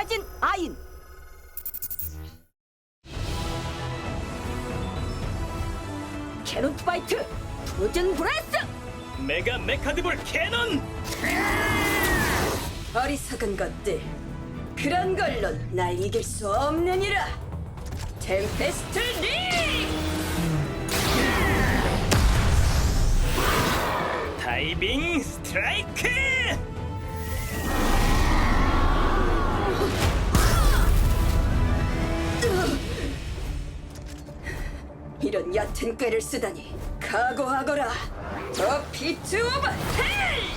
라진 아인. 캐논 투바이트 프로즌 브레스. 메가 메카드볼 캐논! 어리석은 것들 그런 걸로 날 이길 수 없느니라. 템페스트 리! 다이빙 스트라이크 이런 얕은 꾀를 쓰다니 각오하거라. 더 피트 오브 헬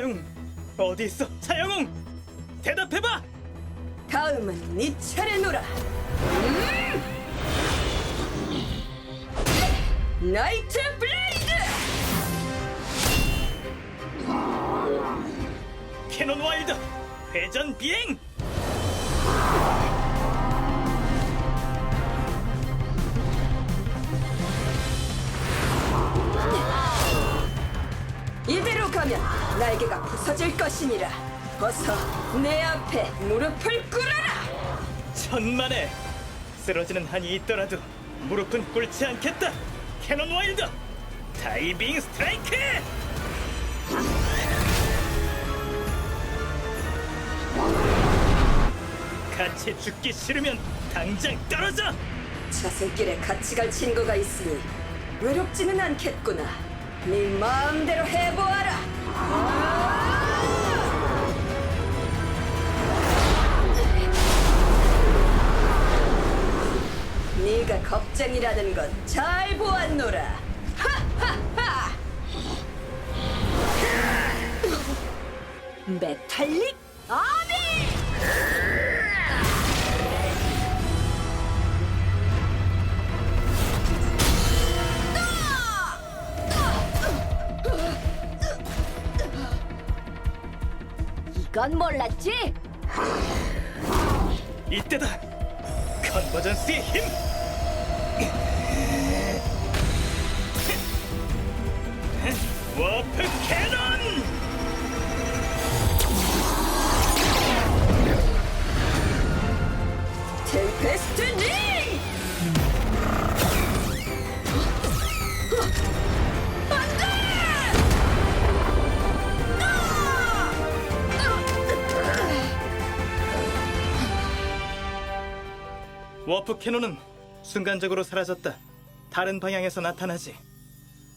차영웅 어디 있어? 차영웅 대답해봐! 다음은 네 차례노라 음! 나이트 블레이드! 캐논 와일드. 회전 비행 날개가 부서질 것이니라. 어서 내 앞에 무릎을 꿇어라. 천만에 쓰러지는 한이 있더라도 무릎은 꿇지 않겠다. 캐논 와일드 다이빙 스트라이크! 같이 죽기 싫으면 당장 떨어져! 자생길에 같이 갈 친구가 있으니 외롭지는 않겠구나. 네 마음대로 해보아라 네가 겁쟁이라는 건 잘 보았노라. 하하하! 메탈릭? 아 이건 몰랐지? 이때다. 컨버전스의 힘. 워프 캐논 워프 캐논은 순간적으로 사라졌다. 다른 방향에서 나타나지.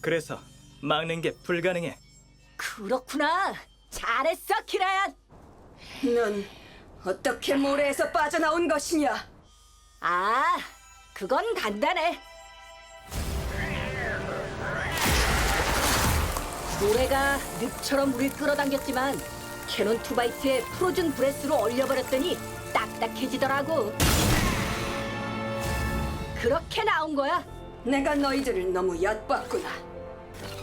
그래서 막는 게 불가능해. 그렇구나. 잘했어, 키라얀. 넌 어떻게 모래에서 빠져나온 것이냐? 아, 그건 간단해. 모래가 늪처럼 우릴 끌어당겼지만 캐논 투바이트에 프로즌 브레스로 얼려버렸더니 딱딱해지더라고. 그렇게 나온 거야. 내가 너희들을 너무 얕봤구나.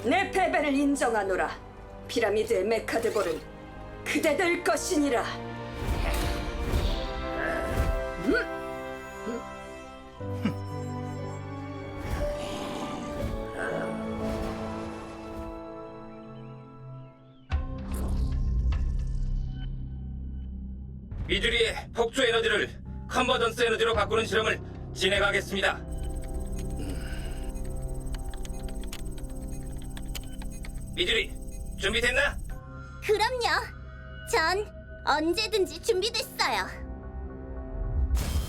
내 패배를 인정하노라. 피라미드의 메카드볼은 그대들 것이니라. 미주리의 폭주 에너지를 컨버전스 에너지로 바꾸는 실험을 진행하겠습니다. 미주리, 준비됐나? 그럼요. 전 언제든지 준비됐어요.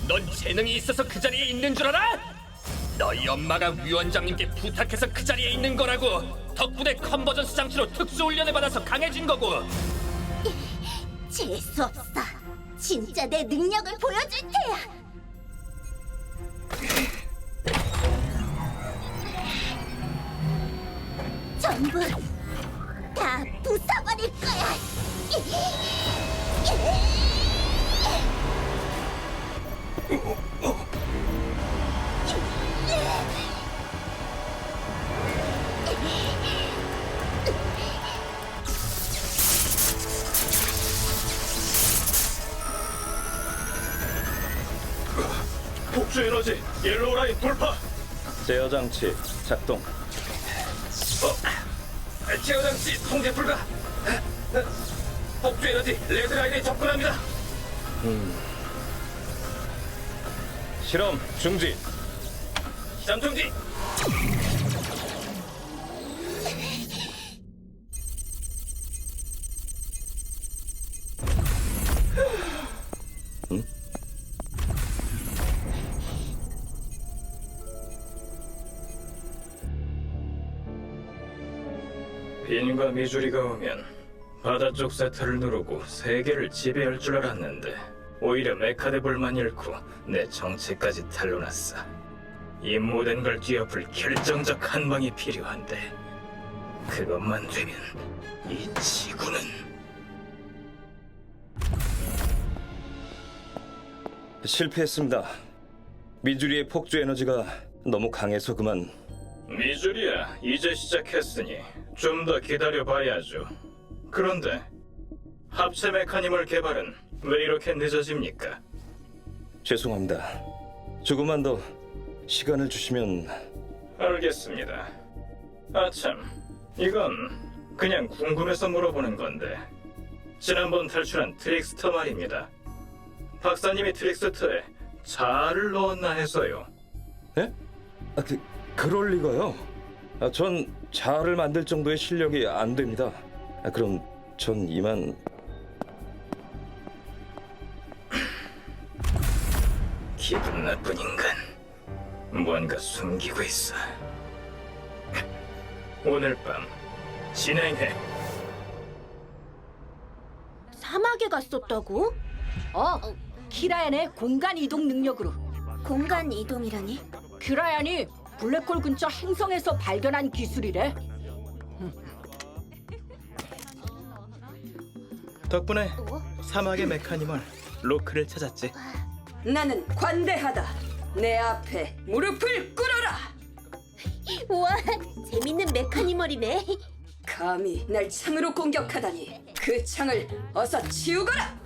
넌 재능이 있어서 그 자리에 있는 줄 알아? 너희 엄마가 위원장님께 부탁해서 그 자리에 있는 거라고. 덕분에 컨버전스 장치로 특수 훈련을 받아서 강해진 거고. 재수 없어. 진짜 내 능력을 보여줄 테야. 전부 다 부숴버릴 거야. 폭주 에너지 옐로우 라인 돌파. 제어 장치 작동. 어, 제어 장치 통제 불가. 폭주 에너지 레드 라인에 접근합니다. 실험 중지. 시장 중지. 빈과 미주리가 오면 바다 쪽 세트를 누르고 세계를 지배할 줄 알았는데 오히려 메카데볼만 잃고 내 정체까지 탄로났어. 이 모든 걸 뒤엎을 결정적 한 방이 필요한데 그것만 되면 이 지구는 실패했습니다. 미주리의 폭주 에너지가 너무 강해서 그만. 미주리야 이제 시작했으니 좀 더 기다려 봐야죠. 그런데 합체 메카니멀 개발은 왜 이렇게 늦어집니까? 죄송합니다. 조금만 더 시간을 주시면 알겠습니다. 아참, 이건 그냥 궁금해서 물어보는 건데 지난번 탈출한 트릭스터 말입니다. 박사님이 트릭스터에 자를 넣었나 해서요. 예? 아, 그, 그럴 리가요. 아, 전 자아를 만들 정도의 실력이 안 됩니다. 아, 그럼 전 이만 기분 나쁜 인간. 뭔가 숨기고 있어. 오늘 밤 진행해. 사막에 갔었다고? 어, 키라얀의 공간 이동 능력으로 공간 이동이라니? 키라얀이 블랙홀 근처 행성에서 발견한 기술이래. 덕분에 사막의 메카니멀 로크를 찾았지. 나는 관대하다. 내 앞에 무릎을 꿇어라. 우와, 재밌는 메카니멀이네. 감히 날 창으로 공격하다니 그 창을 어서 치우거라.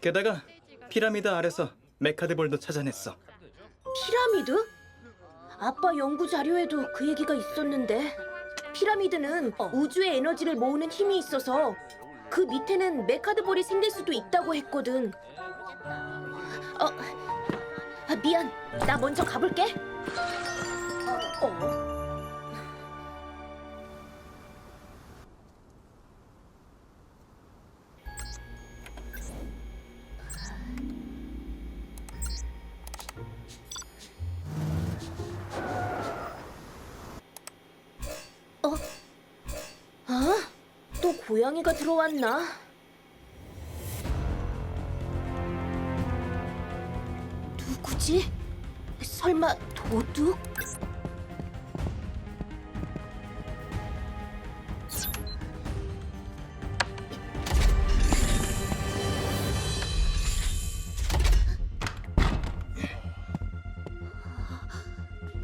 게다가 피라미드 아래서 메카드볼도 찾아냈어. 피라미드? 아빠 연구 자료에도 그 얘기가 있었는데 피라미드는 우주의 에너지를 모으는 힘이 있어서 그 밑에는 메카드볼이 생길 수도 있다고 했거든. 어, 아, 미안. 나 먼저 가볼게. 어? 고양이가 들어왔나? 누구지? 설마 도둑?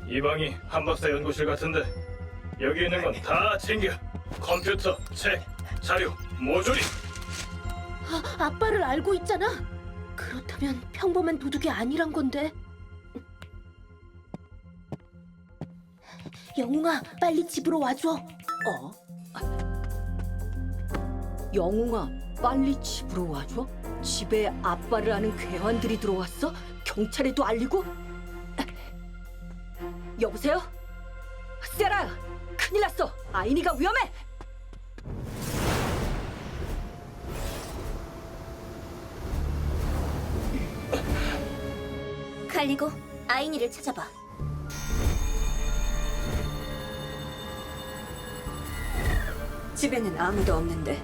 이 방이 한박사 연구실 같은데 여기 있는 건 다 챙겨. 컴퓨터, 책, 자료, 모조리. 아, 아빠를 알고 있잖아. 그렇다면 평범한 도둑이 아니란 건데. 영웅아, 빨리 집으로 와줘. 어? 영웅아, 빨리 집으로 와줘. 집에 아빠를 아는 괴환들이 들어왔어? 경찰에도 알리고? 여보세요? 세라, 큰일 났어. 아이니가 위험해. 칼리고 아이니를 찾아봐. 집에는 아무도 없는데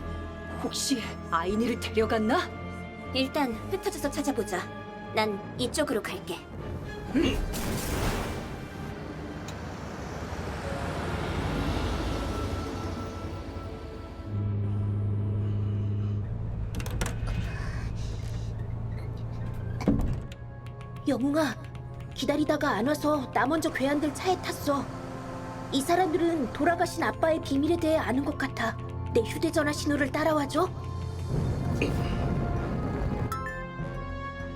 혹시 아이니를 데려갔나? 일단 흩어져서 찾아보자. 난 이쪽으로 갈게. 영웅아, 기다리다가 안 와서 나 먼저 괴한들 차에 탔어. 이 사람들은 돌아가신 아빠의 비밀에 대해 아는 것 같아. 내 휴대전화 신호를 따라와줘.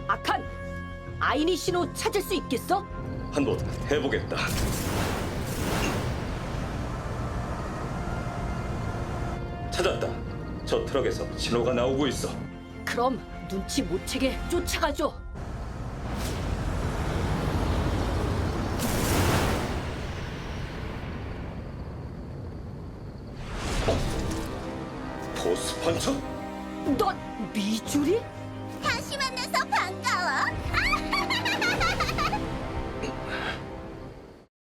아칸! 아이니 신호 찾을 수 있겠어? 한번 해보겠다. 찾았다. 저 트럭에서 신호가 나오고 있어. 그럼 눈치 못 채게 쫓아가죠. বলছো? বিচুরি?